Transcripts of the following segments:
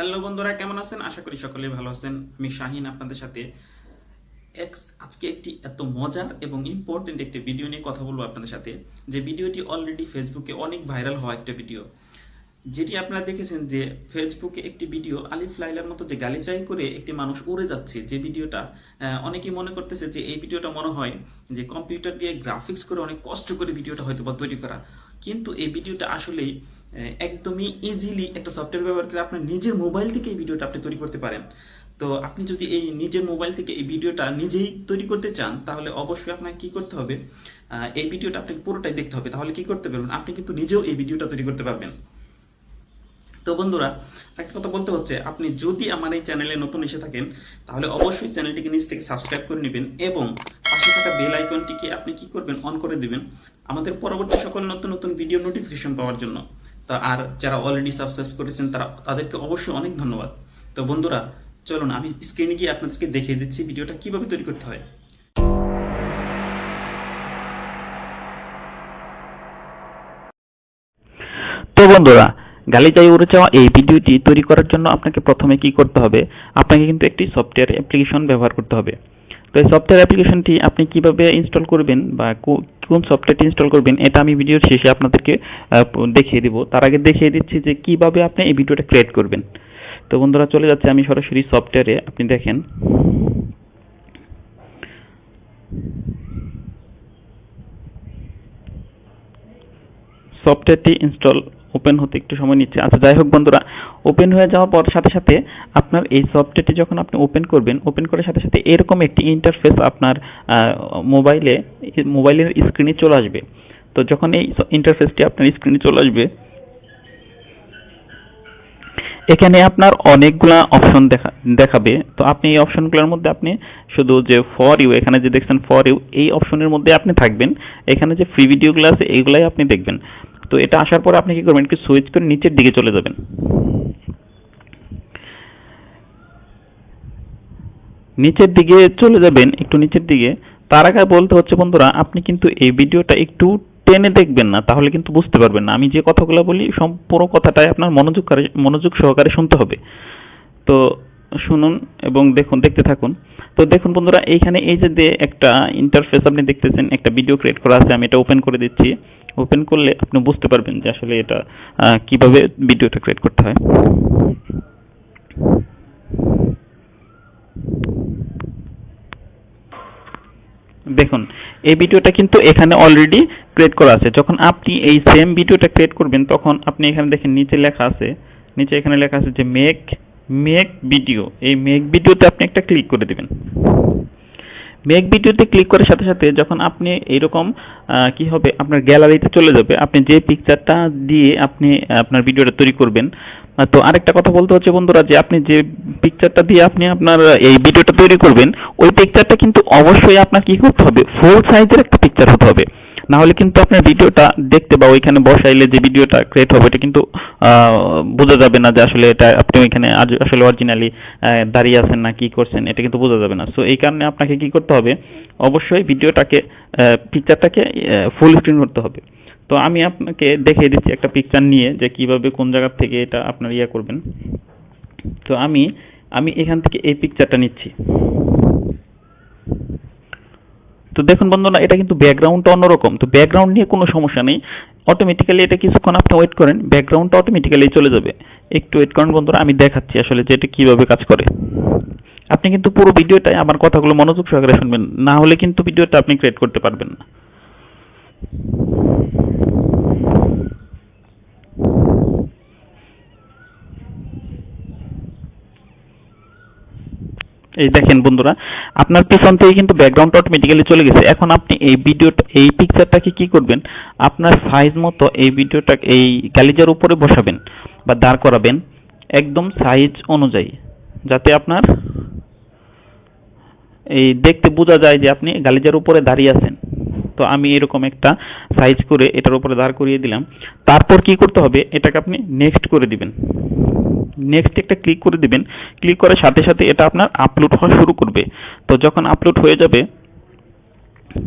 Hello বন্ধুরা, কেমন আছেন? আশা করি সকলেই ভালো আছেন। আমি শাহিন আপনাদের সাথে। আজকে একটি এত মজার এবং ইম্পর্টেন্ট একটি ভিডিও নিয়ে কথা বলব আপনাদের সাথে। যে ভিডিওটি অলরেডি ফেসবুকে অনেক ভাইরাল হওয়া একটা ভিডিও যেটি আপনারা দেখেছেন যে ফেসবুকে একটি ভিডিও আলিফ লাইলার মতো যে গালিচাই করে একটি মানুষ উড়ে যাচ্ছে, যে ভিডিওটা অনেকেই মনে করতেছে যে এই ভিডিওটা মনে হয় যে কম্পিউটার দিয়ে গ্রাফিক্স করে অনেক কষ্ট করে ভিডিওটা হয়তো বা তৈরি করা। কিন্তু এই ভিডিওটা আসলেই একদমই ইজিলি একটা সফটওয়্যার ব্যবহার করে আপনার নিজের মোবাইল থেকে এই ভিডিওটা আপনি তৈরি করতে পারেন। তো আপনি যদি এই নিজের মোবাইল থেকে এই ভিডিওটা নিজেই তৈরি করতে চান, তাহলে অবশ্যই আপনাকে কি করতে হবে? এই ভিডিওটা আপনাকে পুরোটাই দেখতে হবে। তাহলে কি করতে পারবেন? আপনি কিন্তু নিজেও এই ভিডিওটা তৈরি করতে পারবেন। তো বন্ধুরা, একটা কথা বলতে হচ্ছে, আপনি যদি আমার এই চ্যানেলে নতুন এসে থাকেন, তাহলে অবশ্যই চ্যানেলটিকে নিচ থেকে সাবস্ক্রাইব করে নেবেন এবং পাশে থাকা বেল আইকনটিকে আপনি কি করবেন? অন করে দিবেন। আমাদের পরবর্তী সকল নতুন নতুন ভিডিও নোটিফিকেশন পাওয়ার জন্য। তো আর যারা অলরেডি সাবস্ক্রাইব করেছেন তারা, তাদেরকে অবশ্যই অনেক ধন্যবাদ। তো বন্ধুরা, চলুন, আমি স্ক্রিনে গিয়ে আপনাদেরকে দেখিয়ে দিচ্ছি ভিডিওটা কীভাবে তৈরি করতে হয়। তো বন্ধুরা, গালিচাই উড়ে যাওয়া এই ভিডিওটি তৈরি করার জন্য আপনাকে প্রথমে কি করতে হবে, আপনাকে কিন্তু একটি সফটওয়্যার অ্যাপ্লিকেশন ব্যবহার করতে হবে। তো এই সফটওয়্যার অ্যাপ্লিকেশনটি আপনি কীভাবে ইনস্টল করবেন বা কোন সফটওয়্যারটি ইনস্টল করবেন, এটা আমি ভিডিওর শেষে আপনাদেরকে দেখিয়ে দিব। তার আগে দেখিয়ে দিচ্ছি যে কীভাবে আপনি এই ভিডিওটা ক্রিয়েট করবেন। তো বন্ধুরা, চলে যাচ্ছে আমি সরাসরি সফটওয়্যারে আপনি দেখেন। সফটওয়্যারটি ইনস্টল ওপেন হতে একটু সময় নিচ্ছে। আচ্ছা যাই হোক বন্ধুরা ওপেন হয়ে যাওয়ার পর সাথে সাথে আপনার এই সফটওয়্যারটি যখন আপনি ওপেন করবেন ওপেন করার সাথে সাথে এরকম একটি ইন্টারফেস আপনার মোবাইলে মোবাইলের স্ক্রিনে চলে আসবে। তো যখন এই ইন্টারফেসটি আপনার স্ক্রিনে চলে আসবে, এখানে আপনার অনেকগুলা অপশন দেখা, দেখাবে। তো আপনি এই অপশনগুলোর মধ্যে আপনি শুধু যে ফর ইউ এখানে যে দেখছেন ফর ইউ এই অপশনের মধ্যে আপনি থাকবেন। এখানে যে ফ্রি ভিডিওগুলো আছে এইগুলাই আপনি দেখবেন। তো এটা আসার পরে আপনি কি করবেন, একটু সুইচ করে নিচের দিকে চলে যাবেন। নিচের দিকে চলে যাবেন, একটু নিচের দিকে। তার আগে বলতে হচ্ছে বন্ধুরা, আপনি কিন্তু এই ভিডিওটা একটু টেনে দেখবেন না, তাহলে কিন্তু বুঝতে পারবেন না। আমি যে কথাগুলো বলি, সম্পূর্ণ কথাটাই আপনার মনোযোগ মনোযোগ সহকারে শুনতে হবে। তো শুনুন এবং দেখুন, দেখতে থাকুন। তো দেখুন বন্ধুরা, এইখানে এই যে একটা ইন্টারফেস আপনি দেখতেছেন, একটা ভিডিও ক্রিয়েট করা আছে, আমি এটা ওপেন করে দিচ্ছি। ওপেন করলে আপনি বুঝতে পারবেন যে আসলে এটা কীভাবে ভিডিওটা ক্রিয়েট করতে হয়। দেখুন, এই ভিডিওটা কিন্তু এখানে অলরেডি ক্রিয়েট করা আছে। যখন আপনি এই সেম ভিডিওটা ক্রিয়েট করবেন, তখন আপনি এখানে দেখেন নিচে লেখা আছে, নিচে এখানে লেখা আছে যে মেক মেক ভিডিও এই মেক ভিডিওতে আপনি একটা ক্লিক করে দিবেন। মেক ভিডিওতে ক্লিক করার সাথে সাথে যখন আপনি এরকম কি হবে, আপনার গ্যালারিতে চলে যাবে, আপনি যে পিকচারটা দিয়ে আপনি আপনার ভিডিওটা তৈরি করবেন তো আরেকটা কথা বলতে হচ্ছে বন্ধুরা যে আপনি যে পিকচারটা দিয়ে আপনি আপনার এই ভিডিওটা তৈরি করবেন, ওই পিকচারটা কিন্তু অবশ্যই আপনার কি করতে হবে ফুল সাইজের একটা পিকচার হতে হবে। না হলে কিন্তু আপনার ভিডিওটা দেখতে বা ওইখানে বসাইলে যে ভিডিওটা ক্রিয়েট হবে, এটা কিন্তু বোঝা যাবে না যে আসলে এটা আপনি ওইখানে আসলে অরিজিনালি দাঁড়িয়ে আছেন না, কি করছেন, এটা কিন্তু বোঝা যাবে না। সো এই কারণে আপনাকে কি করতে হবে? অবশ্যই ভিডিওটাকে পিকচারটাকে ফুল স্ক্রিন করতে হবে। তো আমি আপনাকে দেখিয়ে দিচ্ছি একটা পিকচার নিয়ে যে কীভাবে কোন জায়গা থেকে এটা আপনার ইয়ে করবেন। তো আমি আমি এখান থেকে এই পিকচারটা নিচ্ছি। তো দেখুন বন্ধুরা, এটা কিন্তু ব্যাকগ্রাউন্ডটা অন্যরকম। তো ব্যাকগ্রাউন্ড নিয়ে কোনো সমস্যা নেই। অটোমেটিক্যালি এটা কিছুক্ষণ আপনি ওয়েট করেন ব্যাকগ্রাউন্ডটা অটোমেটিক্যালি চলে যাবে। একটু ওয়েট করেন বন্ধুরা, আমি দেখাচ্ছি আসলে যে এটা কীভাবে কাজ করে। আপনি কিন্তু পুরো ভিডিওটাই আমার কথাগুলো মনোযোগ সহকারে শুনবেন, না হলে কিন্তু ভিডিওটা আপনি ক্রিয়েট করতে পারবেন না। এই দেখেন বন্ধুরা, আপনার পেছন থেকে কিন্তু ব্যাকগ্রাউন্ড অটোমেটিক্যালি চলে গেছে। এখন আপনি এই ভিডিওটা এই পিকচারটাকে কি করবেন? আপনার সাইজ মতো এই ভিডিওটা এই গালিজার উপরে বসাবেন বা দাঁড় করাবেন একদম সাইজ অনুযায়ী, যাতে আপনার এই দেখতে বোঝা যায় যে আপনি গালিজার উপরে দাঁড়িয়ে আছেন। তো আমি এরকম একটা সাইজ করে এটার উপরে দাঁড় করিয়ে দিলাম। তারপর কি করতে হবে? এটাকে আপনি নেক্সট করে দিবেন। নেক্সট একটা ক্লিক করে দিবেন। ক্লিক করার সাথে সাথে এটা আপনার আপলোড হওয়া শুরু করবে। তো যখন আপলোড হয়ে যাবে,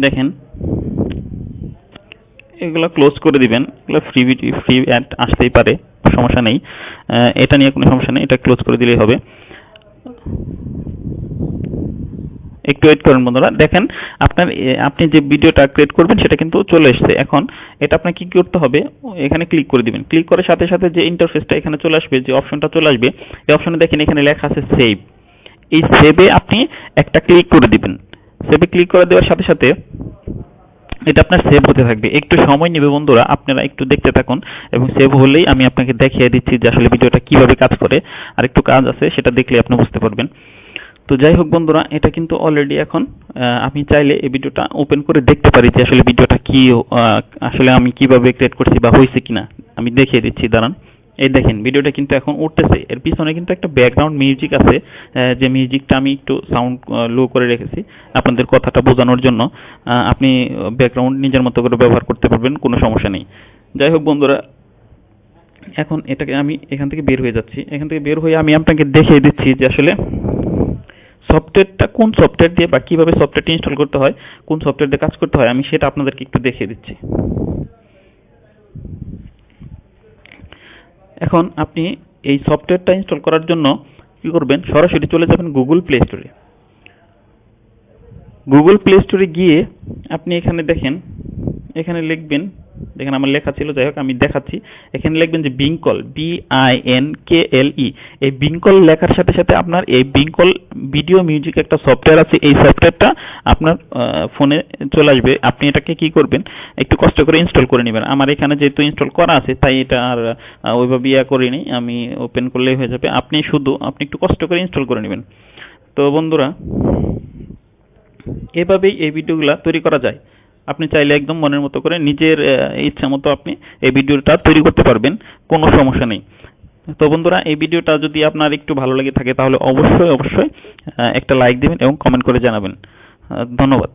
দেখেন, এগুলো ক্লোজ করে দিবেন। এগুলো ফ্রি ফ্রি অ্যাড আসতেই পারে, সমস্যা নেই। এটা নিয়ে কোনো সমস্যা নেই, এটা ক্লোজ করে দিলেই হবে। একটু ওয়েট করেন বন্ধুরা। দেখেন, আপনার আপনি যে ভিডিওটা ক্রিয়েট করবেন, সেটা কিন্তু চলে এসেছে। এখন এটা আপনাকে কি করতে হবে? এখানে ক্লিক করে দিবেন। ক্লিক করার সাথে সাথে যে ইন্টারফেসটা এখানে চলে আসবে, যে অপশনটা চলে আসবে, এই অপশনে দেখেন এখানে লেখা আছে সেভ এই সেভে আপনি একটা ক্লিক করে দিবেন। সেভে ক্লিক করে দেওয়ার সাথে সাথে এটা আপনার সেভ হতে থাকবে। একটু সময় নেবে বন্ধুরা, আপনারা একটু দেখতে থাকুন এবং সেভ হলেই আমি আপনাকে দেখিয়ে দিচ্ছি যে আসলে ভিডিওটা কীভাবে কাজ করে। আর একটু কাজ আছে, সেটা দেখলে আপনি বুঝতে পারবেন। তো যাই হোক বন্ধুরা, এটা কিন্তু অলরেডি এখন আমি চাইলে এই ভিডিওটা ওপেন করে দেখতে পারি যে আসলে ভিডিওটা কি আসলে আমি কীভাবে ক্রিয়েট করছি বা হয়েছে কিনা। আমি দেখিয়ে দিচ্ছি, দাঁড়ান। এই দেখেন, ভিডিওটা কিন্তু এখন উঠতেছে। এর পিছনে কিন্তু একটা ব্যাকগ্রাউন্ড মিউজিক আছে যে মিউজিকটা আমি একটু সাউন্ড লো করে রেখেছি আপনাদের কথাটা বোঝানোর জন্য। আপনি ব্যাকগ্রাউন্ড নিজের মতো করে ব্যবহার করতে পারবেন, কোনো সমস্যা নেই। যাই হোক বন্ধুরা, এখন এটাকে আমি এখান থেকে বের হয়ে যাচ্ছি। এখান থেকে বের হয়ে আমি আপনাকে দেখিয়ে দিচ্ছি যে আসলে সফটওয়্যারটা কোন সফটওয়্যার দিয়ে বা কীভাবে সফটওয়্যারটি ইনস্টল করতে হয়, কোন সফটওয়্যার দিয়ে কাজ করতে হয়, আমি সেটা আপনাদেরকে একটু দেখিয়ে দিচ্ছি। এখন আপনি এই সফটওয়্যারটা ইনস্টল করার জন্য কি করবেন, সরাসরি চলে যাবেন গুগল প্লে স্টোরে গুগল প্লে স্টোরে গিয়ে আপনি এখানে দেখেন, এখানে লিখবেন দেখেন আমার লেখা ছিল, যাই হোক, আমি দেখাচ্ছি। এখানে লিখবেন যে Binkle B I N K L E এই বিঙ্কল লেখার সাথে সাথে আপনার এই বিঙ্কল ভিডিও মিউজিক একটা সফটওয়্যার আছে, এই সফটওয়্যারটা আপনার ফোনে চলে আসবে। আপনি এটাকে কি করবেন? একটু কষ্ট করে ইনস্টল করে নেবেন। আমার এখানে যেহেতু ইনস্টল করা আছে, তাই এটা আর ওইভাবে ইয়া করিনি। আমি ওপেন করলেই হয়ে যাবে। আপনি শুধু, আপনি একটু কষ্ট করে ইনস্টল করে নেবেন। তো বন্ধুরা, এভাবেই এই ভিডিওগুলো তৈরি করা যায়। আপনি চাইলে একদম মনের মতো করে নিজের ইচ্ছা মতো আপনি এই ভিডিওটা তৈরি করতে পারবেন, কোনো সমস্যা নেই। তো বন্ধুরা, এই ভিডিওটা যদি আপনার একটু ভালো লেগে থাকে, তাহলে অবশ্যই অবশ্যই একটা লাইক দিবেন এবং কমেন্ট করে জানাবেন। ধন্যবাদ।